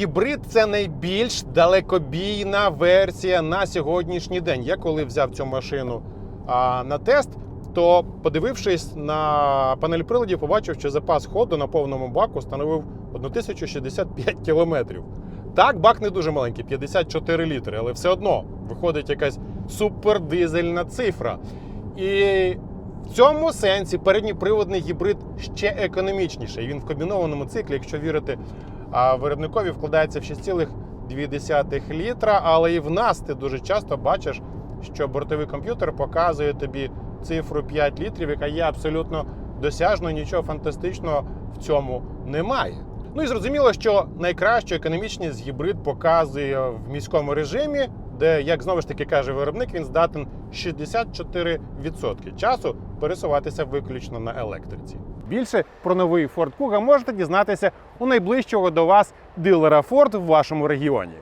гібрид це найбільш далекобійна версія на сьогоднішній день. Я коли взяв цю машину а, на тест, то подивившись на панель приладів, побачив, що запас ходу на повному баку становив 1065 кілометрів. Так, бак не дуже маленький, 54 літри, але все одно виходить якась супердизельна цифра. І в цьому сенсі передньоприводний гібрид ще економічніший. Він в комбінованому циклі, якщо вірити а, виробникові, вкладається в 6,2 літра, але і в нас ти дуже часто бачиш, що бортовий комп'ютер показує тобі цифру 5 літрів, яка є абсолютно досяжною, нічого фантастичного в цьому немає. Ну і зрозуміло, що найкращу економічність гібрид показує в міському режимі, де, як знову ж таки каже виробник, він здатен 64% часу пересуватися виключно на електриці. Більше про новий Ford Kuga можете дізнатися у найближчого до вас дилера Ford в вашому регіоні.